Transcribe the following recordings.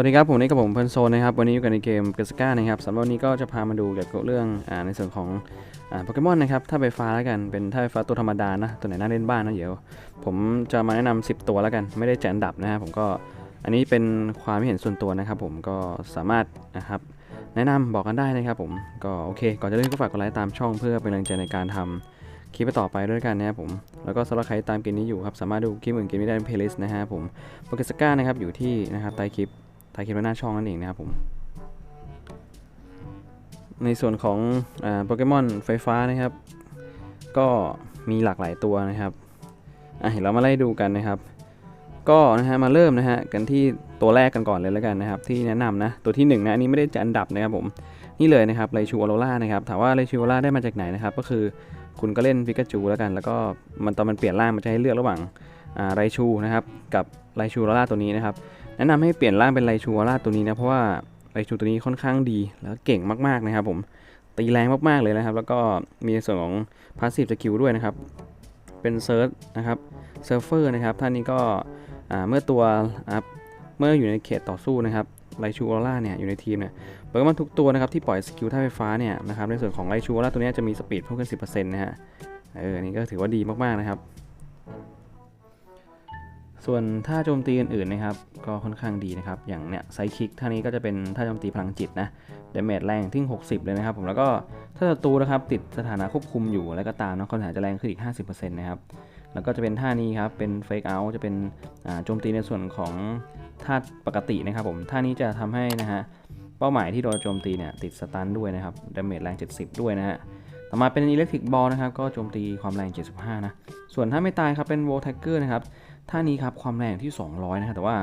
วัสดีครับ ผมนี่กับผมเพิร์นโซนนะครับ วันนี้อยู่กันในเกมเกสก้านะครับสำหรับวันนี้ก็จะพามาดูเกี่ยวกับเรื่องอในส่วนของโปเกมอนนะครับถ้าไฟฟ้าแล้วกันเป็นถ้าไฟฟ้าตัวธรรมดานะตัวไหนน่าเล่นบ้างนะเดี๋ยว ผมจะมาแนะนำ10 ตัวแล้วกัน ไม่ได้จัดอันดับนะฮะผมก็อันนี้เป็นความเห็นส่วนตัวนะครับ ผมก็สามารถนะครับแนะนำบอกกันได้นะครับ ผมก็โอเค ก่อนจะเล่นก็ฝากกดไลค์ตามช่องเพื่อเป็นแรงใจในการทำคลิปต่อไปด้วยกันนะครับผมแล้วก็สำหรับใครตามเกมนี้อยู่ครับสามารถดูคลิปอื่นเกมนี้ได้ในเพลย์ลิสต์นะฮะผมโปเกสก้านะครับอยู่ที่นะครับใต้คลิป ถ่ายคลิปไว้หน้าช่องนั่นเองนะครับผม ในส่วนของโปเกมอนไฟฟ้านะครับ ก็มีหลากหลายตัวนะครับอะเห็นเรามาไล่ดูกันนะครับ ก็นะฮะมาเริ่มนะฮะกันที่ตัวแรกกันก่อนเลยแล้วกันนะครับ ที่แนะนำนะตัวที่1นงนะอันนี้ไม่ได้จัดอันดับนะครับผมนี่เลยนะครับไรชูออโรล่านะครับถามว่าไรชูออโรล่าได้มาจากไหนนะครับ ก็คือคุณก็เล่นพิกาจูแล้วกัน แล้วก็มันตอนมันเปลี่ยนร่างมันจะให้เลือกระหว่างไรชูนะครับกับไรชูออโรล่าตัวนี้นะครับ แนะนำให้เปลี่ยนร่างเป็นไลชูวาร่าตัวนี้นะเพราะว่าไลชูตัวนี้ค่อนข้างดีแล้วเก่งมากๆนะครับผมตีแรงมากๆเลยนะครับ แล้วก็มีส่วนของพาสซีฟสกิลด้วยนะครับ เป็นเซิร์ฟนะครับเซิร์ฟเฟอร์นะครับท่านนี้ก็เมื่อตัวเมื่ออยู่ในเขตต่อสู้นะครับไลชูวาร่าเนี่ยอยู่ในทีมเนี่ยโปเกมอนทุกตัวนะครับที่ปล่อยสกิลท่าไฟฟ้าเนี่ยนะครับในส่วนของไลชูวาร่าตัวนี้จะมีสปีดเพิ่มขึ้น 10%นะฮะเออนี่ก็ถือว่าดีมากๆนะครับ ส่วนท่าโจมตีอื่นๆนะครับ ก็ค่อนข้างดีนะครับ อย่างเนี้ยไซคิกท่านี้ก็จะเป็นท่าโจมตีพลังจิตนะเดเมจแรงที่60 เลยนะครับผมแล้วก็ถ้าศัตรูนะครับติดสถานะควบคุมอยู่แล้วก็ตามนะคอนหาจะแรงขึ้นอีก 50%นะครับแล้วก็จะเป็นท่านี้ครับเป็นเฟกเอาท์จะเป็นโจมตีในส่วนของท่าปกตินะครับผมท่านี้จะทำให้นะฮะเป้าหมายที่โดนโจมตีเนี่ยติดสตันด้วยนะครับเดเมจแรง 70 ด้วยนะฮะต่อมาเป็นอิเล็กทริกบอลนะครับก็โจมตีความแรง 75 นะ ส่วนถ้าไม่ตายครับเป็นโวลแทกเกอร์นะครับ ท่านี้ครับความแรงที่ 200 นะครับแต่ว่า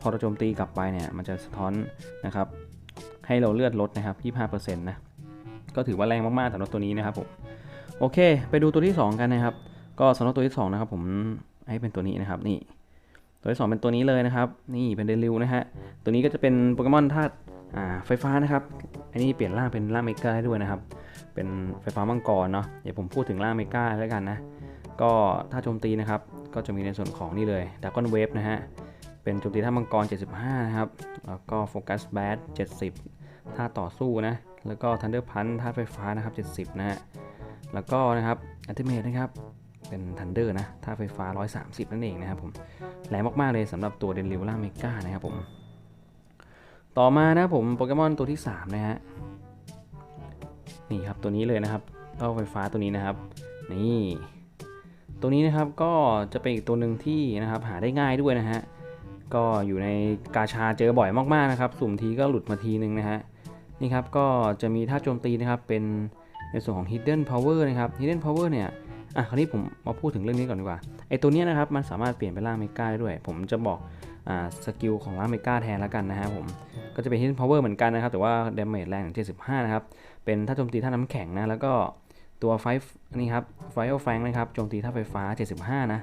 พอเราโจมตีกลับไปเนี่ยมันจะสะท้อนนะครับให้เราเลือดลดนะครับ 25%นะก็ถือว่าแรงมากๆสำหรับตัวนี้นะครับผมโอเค ไปดูตัวที่ 2 กันนะครับ ก็สำหรับตัวที่ 2 นะครับ ผมให้เป็นตัวนี้นะครับนี่ตัวที่ 2 เป็นตัวนี้เลยนะครับ นี่เป็นเดลิวนะฮะตัวนี้ก็จะเป็นโปเกมอนธาตุไฟฟ้านะครับอันนี้เปลี่ยนร่างเป็นร่างเมกาได้ด้วยนะครับ เป็นไฟฟ้ามังกรเนาะเดี๋ยวผมพูดถึงร่างเมกาแล้วกันนะก็ถ้าโจมตีนะครับ ก็จะมีในส่วนของนี่เลยดักกอนเวฟนะฮะ เป็นโจมตีท่ามังกร 75 นะครับ แล้วก็โฟกัสแบด70 ท่าต่อสู้นะ แล้วก็ทันเดอร์พันท่าไฟฟ้านะครับ 70 นะฮะ แล้วก็นะครับอัลติเมทนะครับ เป็นทันเดอร์นะ ท่าไฟฟ้า 130 นั่นเองนะครับผม แรงมาก ๆ เลยสำหรับตัวเดนริวล่าเมกานะครับผม ต่อมานะผมโปเกมอนตัวที่ 3 นะฮะ นี่ครับตัวนี้เลยนะครับเต้าไฟฟ้าตัวนี้นะครับ นี่ ตัวนี้นะครับก็จะเป็นอีกตัวหนึ่งที่นะครับหาได้ง่ายด้วยนะฮะก็อยู่ในกาชาเจอบ่อยมากๆนะครับ สุ่มทีก็หลุดมาทีนึงนะฮะนี่ครับก็จะมีท่าโจมตีนะครับเป็นในส่วนของ hidden power นะครับ hidden power เนี่ยอะคราวนี้ผมมาพูดถึงเรื่องนี้ก่อนดีกว่าไอตัวนี้นะครับมันสามารถเปลี่ยนเป็นร่างเมกาได้ด้วย ผมจะบอกอ่าสกิลของร่างเมกาแทนแล้วกันนะฮะผมก็จะเป็น hidden power เหมือนกันนะครับ แต่ว่า damage แรงถึง75นะครับเป็นท่าโจมตีท่าน้ำแข็งนะแล้วก็ ตัวไฟนี่ครับไฟโอแฟงนะครับโจมตีท่าไฟฟ้า 75 นะ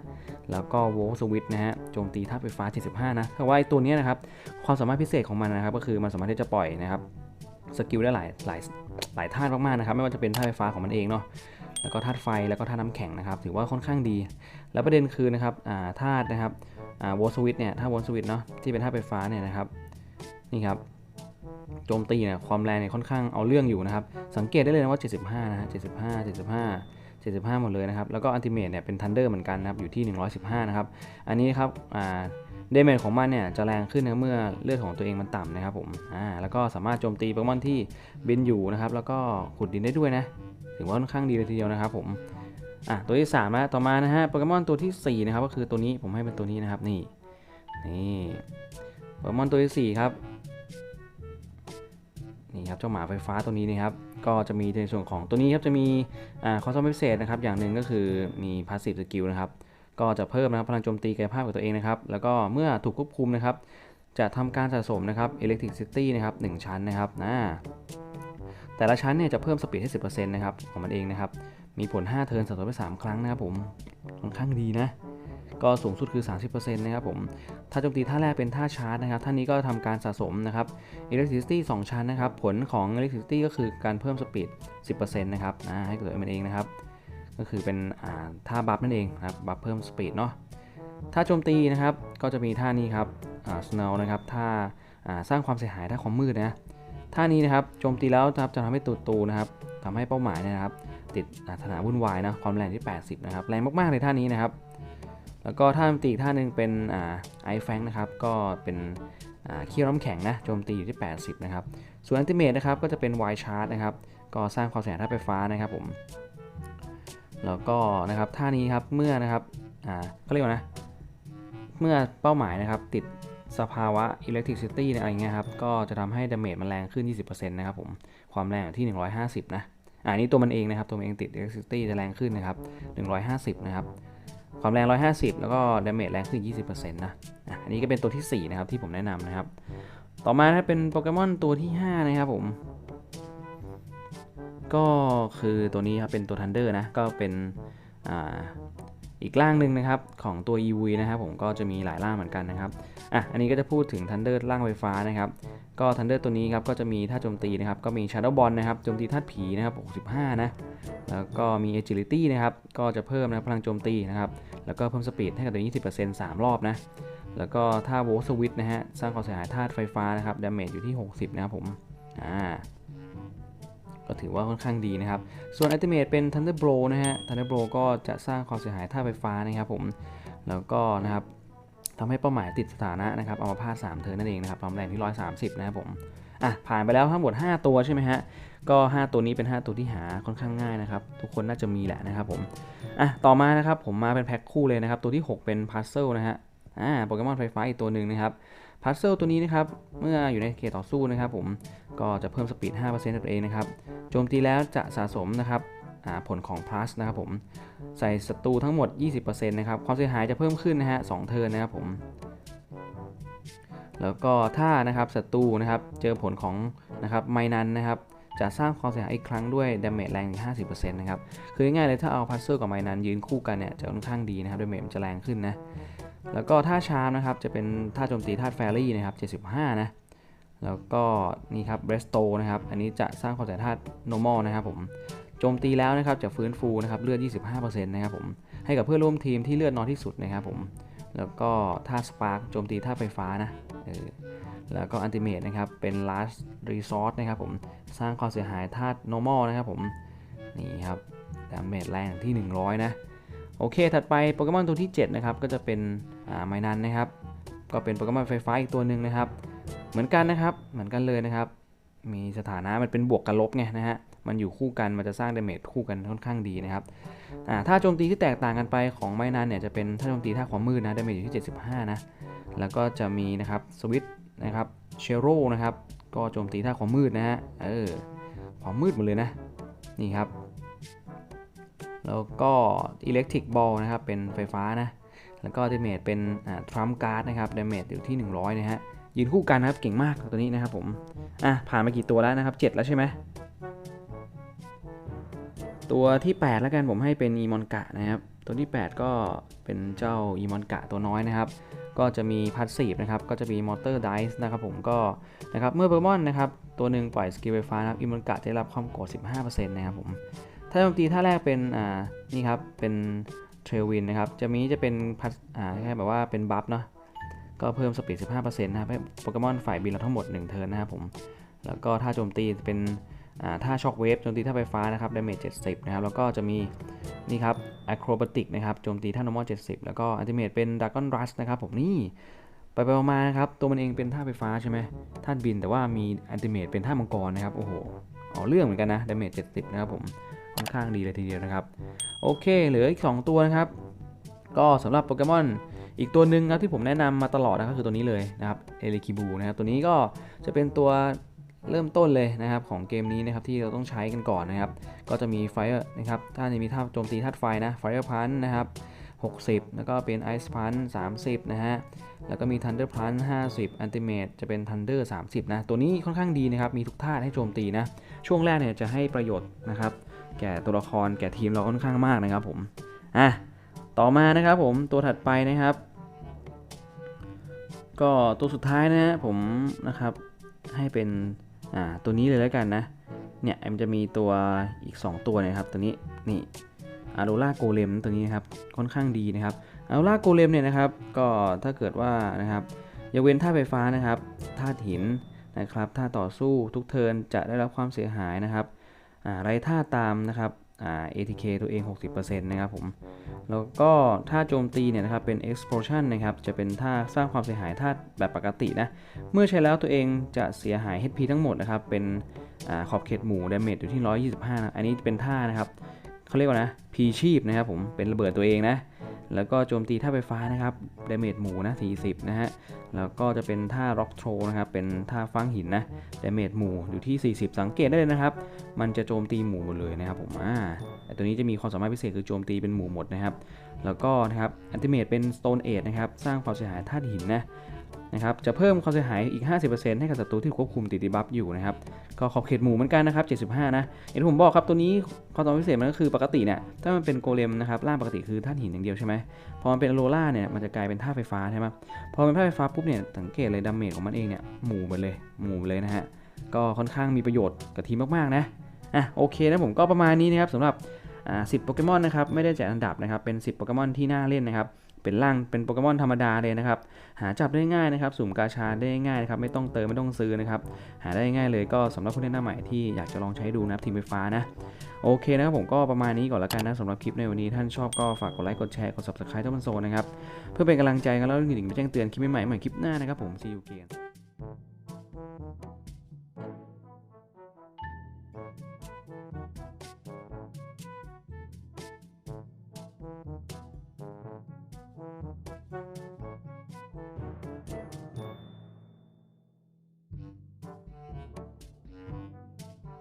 แล้วก็โวลสวิตนะฮะโจมตีท่าไฟฟ้า 75 นะแต่ว่าไอตัวนี้นะครับความสามารถพิเศษของมันนะครับก็คือมันสามารถที่จะปล่อยนะครับสกิลได้หลายหลายหลายธาตุมากๆนะครับไม่ว่าจะเป็นท่าไฟฟ้าของมันเองเนาะแล้วก็ธาตุไฟแล้วก็ธาตุน้ำแข็งนะครับ ถือว่าค่อนข้างดี แล้วประเด็นคือนะครับธาตุนะครับโวลสวิตเนี่ยถ้าโวลสวิตเนาะที่เป็นธาตุไฟฟ้าเนี่ยนะครับนี่ครับ โจมตีเนี่ยความแรงเนี่ยค่อนข้างเอาเรื่องอยู่นะครับ สังเกตได้เลยนะว่า 75 นะฮะ 75 75 75 หมดเลยนะครับ แล้วก็อันติเมทเนี่ยเป็นทันเดอร์เหมือนกันนะครับ อยู่ที่ 115 นะครับ อันนี้ครับอ่าเดเมจของมันเนี่ยจะแรงขึ้นนะเมื่อเลือดของตัวเองมันต่ำนะครับผมอ่าแล้วก็สามารถโจมตีโปเกมอนที่บินอยู่นะครับ แล้วก็ขุดดินได้ด้วยนะ ถือว่าค่อนข้างดีเลยทีเดียวนะครับผมอะตัวที่3นะต่อมานะฮะโปเกมอนตัวที่4นะครับก็คือตัวนี้ผมให้เป็นตัวนี้นะครับนี่นี่โปเกมอนตัวที่4ครับ นี่ครับเจ้าหมาไฟฟ้าตัวนี้นะครับก็จะมีในส่วนของตัวนี้ครับจะมีความสามพิเศษนะครับอย่างหนึ่งก็คือมีพาสซีฟสกิลนะครับก็จะเพิ่มนะครับพลังโจมตีกายภาพกับตัวเองนะครับแล้วก็เมื่อถูกควบคุมนะครับจะทำการสะสมนะครับอิเล็กทริกซิตี้นะครับหชั้นนะครับนะแต่ละชั้นเนี่ยจะเพิ่มสปีดให้10%นะครับของมันเองนะครับมีผล 5 เทิร์นสะสมไป3ครั้งนะครับผมค่อนข้างดีนะ ก็สูงสุดคือ 30%นะครับผมถ้าโจมตีท่าแรกเป็นท่าชาร์จนะครับท่านี้ก็ทำการสะสมนะครับ Electricity 2ชั้นนะครับ ผลของ Electricity ก็คือการเพิ่มสปีด 10%นะครับให้เกับตัวมันเองนะครับ ก็คือเป็นท่าบัฟนั่นเองนะครับบัฟเพิ่มสปีดเนาะถ้าโจมตีนะครับก็จะมีท่านี้ครับ Snow นะครับท่าาสร้างความเสียหายถ้าความมืดนะท่านี้นะครับโจมตีแล้วนะครับจะทำให้ตูตูนะครับทำให้เป้าหมายนะครับ ติดสถานะวุ่นวายนะความแรงที่ 80 นะครับ แรงมากๆเลยท่านี้นะครับ แล้วก็ท่าโจมตีท่าหนึ่งเป็นไอแฟงนะครับ ก็เป็นขี้ร้อนแข็งนะ โจมตีอยู่ที่ 80 นะครับ ส่วนอันติเมตนะครับ ก็จะเป็นไวชาร์จนะครับ ก็สร้างความเสียหายท่าไฟฟ้านะครับผม แล้วก็นะครับท่านี้ครับ เมื่อนะครับอ่าเขาเรียกว่านะ เมื่อเป้าหมายนะครับติดสภาวะ electricity เนี่ยอะไรเงี้ยครับ ก็จะทำให้ดาเมจมันแรงขึ้น 20%นะครับผม ความแรงอยู่ที่ 150 นะอ่านี่ตัวมันเองนะครับ ตัวมันเองติด electricity จะแรงขึ้นนะครับ 150 นะครับ ความแรง 150 แล้วก็ดาเมจแรงขึ้น 20%นะอันนี้ก็เป็นตัวที่ 4 นะครับที่ผมแนะนำนะครับ ต่อมาถ้าเป็นโปเกมอนตัวที่ 5 นะครับผม ก็คือตัวนี้ครับเป็นตัวทันเดอร์นะ ก็เป็น อีกร่างหนึ่งนะครับของตัว EV นะครับผมก็จะมีหลายร่างเหมือนกันนะครับอะอันนี้ก็จะพูดถึง Thunder ร่างไฟฟ้านะครับก็ Thunder ตัวนี้ครับก็จะมีท่าโจมตีนะครับก็มี Shadow Ball นะครับโจมตีธาตุผีนะครับ65นะแล้วก็มี Agility นะครับก็จะเพิ่มนะพลังโจมตีนะครับแล้วก็เพิ่มสปีดให้กับตัวนี้20% 3 รอบนะแล้วก็ท่า Volt Switch นะฮะสร้างความเสียหายธาตุไฟฟ้านะครับดาเมจอยู่ที่ 60 นะครับผมอ่า ก็ถือว่าค่อนข้างดีนะครับ ส่วน Ultimate เป็น Thunder Blow นะฮะ Thunder Blow ก็จะสร้างความเสียหายธาไฟฟ้านะครับผม แล้วก็นะครับทำให้เป้าหมายติดสถานะนะครับเอามาพาด3เทิร์นนั่นเองนะครับความแรงที่ 130 นะครับผม อะ ผ่านไปแล้วทั้งหมด 5 ตัวใช่ไหมฮะ ก็ 5 ตัวนี้เป็น 5 ตัวที่หาค่อนข้างง่ายนะครับ ทุกคนน่าจะมีแหละนะครับผม อะ ต่อมานะครับผมมาเป็นแพ็คคู่เลยนะครับ ตัวที่ 6 เป็นพัซเซิลนะฮะ อ่า โปเกมอนไฟฟ้าอีกตัวหนึ่งนะครับ พัซเซิลตัวนี้นะครับ เมื่ออยู่ในเขตต่อสู้นะครับผมก็จะเพิ่มสปีด5%นั่นเองนะครับ โจมตีแล้วจะสะสมนะครับผลของ plus นะครับผมใส่ศัตรูทั้งหมด 20%นะครับ ความเสียหายจะเพิ่มขึ้นนะฮะ2เทิร์นนะครับผม แล้วก็ถ้านะครับศัตรูนะครับเจอผลของนะครับไมนันนะครับจะสร้างความเสียหายอีกครั้งด้วยดาเมจแรงถึง50%นะครับ คือง่ายเลยถ้าเอาพัซเซอร์กับไมนันยืนคู่กันเนี่ยจะค่อนข้างดีนะครับดาเมจมันจะแรงขึ้นนะ แล้วก็ท่าชาร์มนะครับจะเป็นท่าโจมตีธาแฟรี่นะครับ 75 นะ แล้วก็นี่ครับเบรสโตนะครับ อันนี้จะสร้างความเสียหายธาตุ normal นะครับผมโจมตีแล้วนะครับจะฟื้นฟูนะครับเลือด 25%นะครับผมให้กับเพื่อนร่วมทีมที่เลือดน้อยที่สุดนะครับผมแล้วก็ท่าสปาร์กโจมตีท่าไฟฟ้านะเออแล้วก็อันติเมตนะครับเป็น last resort นะครับผมสร้างความเสียหายธาตุ normal นะครับผมนี่ครับดาเมจแรงที่ 100 นะ โอเค ถัดไปโปเกมอนตัวที่ 7 นะครับ ก็จะเป็นไมนันนะครับ ก็เป็นโปเกมอนไฟฟ้าอีกตัวหนึ่งนะครับ เหมือนกันนะครับ เหมือนกันเลยนะครับ มีสถานะมันเป็นบวกกับลบไงนะฮะ มันอยู่คู่กัน มันจะสร้างเดาเมจคู่กันค่อนข้างดีนะครับถ้าโจมตีที่แตกต่างกันไปของไมนันเนี่ยจะเป็นถ้าโจมตีท่าความมืดนะเดาเมจอยู่ที่ 75 นะ แล้วก็จะมีนะครับสวิตนะครับเชโร่นะครับ ก็โจมตีท่าความมืดนะฮะ เออ ความมืดหมดเลยนะ นี่ครับ แล้วก็อิเล็กทริกบอลนะครับ เป็นไฟฟ้านะ แล้วก็ดาเมจเป็นทรัมการ์ดนะครับดาเมจอยู่ที่ 100 นะฮะ ยืนคู่กันนะครับ เก่งมากตัวนี้นะครับผม อะ ผ่านมากี่ตัวแล้วนะครับ 7 แล้วใช่ไหม ตัวที่ 8 แล้วกันผมให้เป็นอีมอนกะนะครับ ตัวที่ 8 ก็เป็นเจ้าอีมอนกะตัวน้อยนะครับก็จะมีพาสซีฟนะครับ ก็จะมีมอเตอร์ไดส์นะครับผมก็นะครับ เมื่อโปเกมอนนะครับ ตัวหนึ่งปล่อยสกิลไฟฟ้านะครับอีมอนกะจะได้รับความกรธ15%นะครับผม ถ้าโจมตีท่าแรกเป็นอ่านี่ครับเป็นเทรลวินนะครับจะมีจะเป็นพัดอ่าแค่แบบว่าเป็นบัฟเนาะก็เพิ่มสปีด 15%นะครับให้โปเกมอนฝ่ายบินเราทั้งหมด 1 เทิร์นนะครับผมแล้วก็ถ้าโจมตีเป็นอ่าท่าช็อคเวฟโจมตีท่าไฟฟ้านะครับดาเมจ70 นะครับ แล้วก็จะมีนี่ครับอะโครบติกนะครับโจมตีท่านอร์มอล70 แล้วก็อัลติเมทเป็นดากกอนรัสนะครับผมนี่ ไปไปมานะครับ ตัวมันเองเป็นท่าไฟฟ้าใช่ไหมท่านบินแต่ว่ามีอัลติเมทเป็นท่ามังกรนะครับ โอ้โหเอาเรื่องเหมือนกันนะดาเมจ70 นะครับผม ค่อนข้างดีเลยทีเดียวนะครับ โอเค เหลืออีก 2 ตัวนะครับ ก็สำหรับโปเกมอนอีกตัวหนึ่งครับที่ผมแนะนำมาตลอดนะครับคือตัวนี้เลยนะครับเอลิคิบูนะครับตัวนี้ก็จะเป็นตัวเริ่มต้นเลยนะครับของเกมนี้นะครับที่เราต้องใช้กันก่อนนะครับ ก็จะมีไฟนะครับถ้าจะมีท่าโจมตีธาตุไฟนะไฟพันนะครับ60 แล้วก็เป็นไอซ์พัน30 นะฮะ แล้วก็มี Thunder Punch 50 Ultimate จะเป็น Thunder 30 นะ ตัวนี้ค่อนข้างดีนะครับ มีทุกท่าให้โจมตีนะ ช่วงแรกเนี่ยจะให้ประโยชน์นะครับ แก่ตัวละครแก่ทีมเราค่อนข้างมากนะครับผมอะต่อมานะครับผมตัวถัดไปนะครับ ก็ตัวสุดท้ายนะผมนะครับให้เป็นอ่าตัวนี้เลยแล้วกันนะเนี่ยมันจะมีตัวอีก 2 ตัวนะครับตัวนี้นี่อารูล่าโกเลมตัวนี้นะครับค่อนข้างดีนะครับอารูล่าโกเลมเนี่ยนะครับก็ถ้าเกิดว่านะครับยกเว้นท่าตุไฟฟ้านะครับธาตุหินนะครับถ้าต่อสู้ทุกเทินจะได้รับความเสียหายนะครับ ไร้ท่าตามนะครับอ่า ATK ตัวเอง 60%นะครับผม แล้วก็ท่าโจมตีเนี่ยนะครับเป็น explosion นะครับ จะเป็นท่าสร้างความเสียหายท่าแบบปกตินะ เมื่อใช้แล้วตัวเองจะเสียหาย HP ทั้งหมดนะครับ เป็นอขอบเขตหมู่ damage อยู่ที่ 125 นะ อันนี้เป็นท่านะครับ เขาเรียกว่านะ P ชีพนะครับผมเป็นระเบิดตัวเองนะ แล้วก็โจมตีท่าไฟฟ้านะครับ damage หมู่นะ40 นะฮะ แล้วก็จะเป็นท่า rock throw นะครับ เป็นท่าฟังหินนะ damage หมู่อยู่ที่ 40 สังเกตได้เลยนะครับ มันจะโจมตีหมู่หมดเลยนะครับผมอ่าแต่ตัวนี้จะมีความสามารถพิเศษคือโจมตีเป็นหมู่หมดนะครับ แล้วก็นะครับ ultimate เป็น stone age นะครับ สร้างความเสียหายธาตุหินนะ นะครับจะเพิ่มความเสียหายอีก 50%ให้กับศัตรูที่ควบคุมติดดีบัฟอยู่นะครับก็ขอบเขตหมู่เหมือนกันนะครับ 75 นะอย่างที่ผมบอกครับตัวนี้ความสามารถพิเศษมันก็คือปกติเนี่ยถ้ามันเป็นโกเลมนะครับร่างปกติคือธาตุหินอย่างเดียวใช่ไหมพอมันเป็นโรล่าเนี่ยมันจะกลายเป็นธาตุไฟฟ้าใช่ไหมพอเป็นธาตุไฟฟ้าปุ๊บเนี่ยสังเกตเลยดาเมจของมันเองเนี่ยหมู่ไปเลยหมู่เลยนะฮะก็ค่อนข้างมีประโยชน์กับทีมมากๆนะอะโอเคนะผมก็ประมาณนี้นะครับสำหรับอ่า10โปเกมอนนะครับไม่ได้แจกอันดับนะครับเป็น 10โปเกมอนที่น่าเล่นนะครับ เป็นร่างเป็นโปเกมอนธรรมดาเลยนะครับ หาจับได้ง่ายนะครับ สุ่มกาชาได้ง่ายนะครับไม่ต้องเติมไม่ต้องซื้อนะครับ หาได้ง่ายเลยก็สำหรับผู้เล่นหน้าใหม่ที่อยากจะลองใช้ดูนะครับทีมไฟฟ้านะโอเคนะครับผมก็ประมาณนี้ก่อนละกันนะสำหรับคลิปในวันนี้ท่านชอบก็ฝากกดไลค์กดแชร์กด subscribe ท่านโซนะครับเพื่อเป็นกำลังใจกันแล้วหนึ่งๆไปแจ้งเตือนคลิปใหม่ๆใหม่คลิปหน้านะครับผม see you again